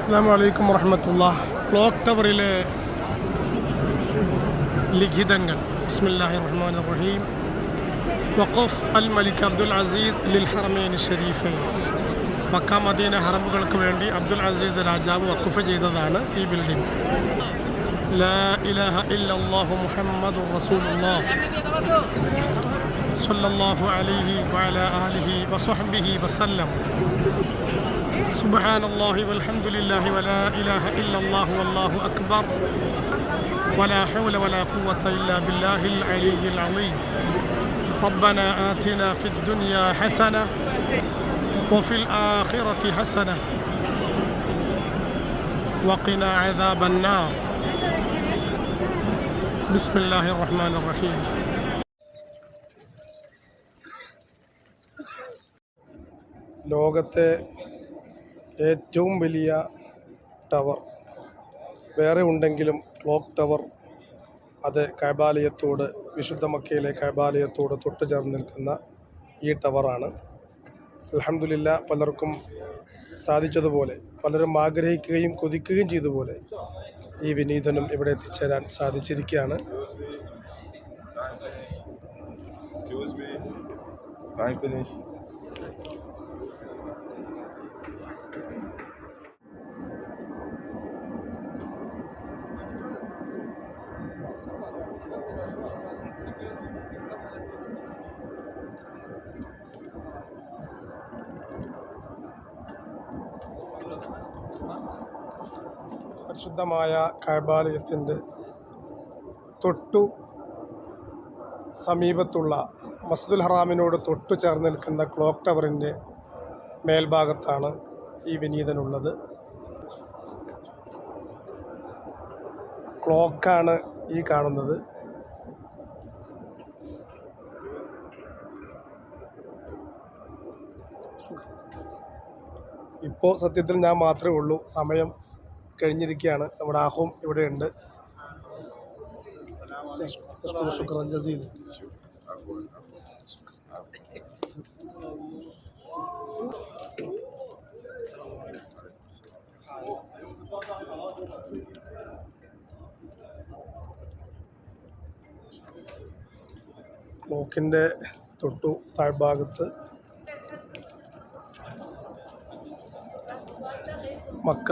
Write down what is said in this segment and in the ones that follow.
അസ്സാം വലൈക്കും വറഹമത്തുള്ള ക്ലോക്ക് ടവറിലെ ലിഖിതങ്ങൾ ബിസ്മില്ലാഹി റഹ്മാൻ റഹീം വഖഫ് അൽ മലിക് അബ്ദുൽ അസീസ് ലിൽ ഹറമൈൻ ഷരീഫൈൻ മക്ക മദീന ഹറമുകൾക്ക് വേണ്ടി അബ്ദുൽ അസീസ് രാജാവ് വഖഫ് ചെയ്തതാണ് ഈ ബിൽഡിംഗ് ലാ ഇലാഹ ഇല്ലല്ലാഹു മുഹമ്മദുർ റസൂലുള്ളാഹ് സല്ലല്ലാഹു അലൈഹി വഅലാ ആലിഹി വസഹ്ബിഹി വസല്ലം سبحان الله والحمد لله ولا إله إلا الله والله أكبر ولا حول ولا قوة إلا بالله العلي العظيم ربنا آتنا في الدنيا حسنة وفي الآخرة حسنة وقنا عذاب النار بسم الله الرحمن الرحيم ലോകത്തെ ഏറ്റവും വലിയ ടവർ വേറെ ഉണ്ടെങ്കിലും ക്ലോക്ക് ടവർ അത് കൈബാലയത്തോട് വിശുദ്ധ മക്കയിലെ കൈബാലയത്തോട് തൊട്ട് ചേർന്ന് നിൽക്കുന്ന ഈ ടവറാണ് അലഹമില്ല പലർക്കും സാധിച്ചതുപോലെ പലരും ആഗ്രഹിക്കുകയും കൊതിക്കുകയും ചെയ്തതുപോലെ ഈ വിനീതനും ഇവിടെ എത്തിച്ചേരാൻ സാധിച്ചിരിക്കുകയാണ്. Finish. പരിശുദ്ധമായ കൈബാലയത്തിന്റെ തൊട്ടു സമീപത്തുള്ള മസ്ജിദുൽ ഹറാമിനോട് തൊട്ടു ചേർന്ന് നിൽക്കുന്ന ക്ലോക്ക് ടവറിന്റെ മേൽഭാഗത്താണ് ഈ വിനീതനുള്ളത്. ക്ലോക്കാണ് ഈ കാണുന്നത്. ഇപ്പോൾ സത്യത്തിൽ ഞാൻ മാത്രമേ ഉള്ളൂ. സമയം കഴിഞ്ഞിരിക്കുകയാണ്. നമ്മുടെ ആഹും ഇവിടെയുണ്ട്. ശുക്രൻ ജസീൽ ക്ലോക്കിന്റെ തൊട്ടു താഴ്ഭാഗത്ത് മക്ക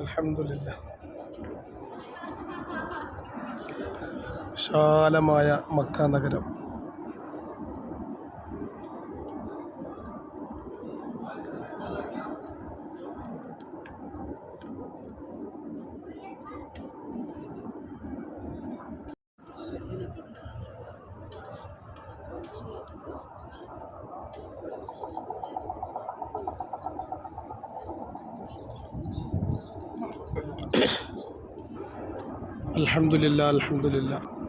അൽഹംദുലില്ല. വിശാലമായ മക്ക നഗരം. الحمد لله الحمد لله.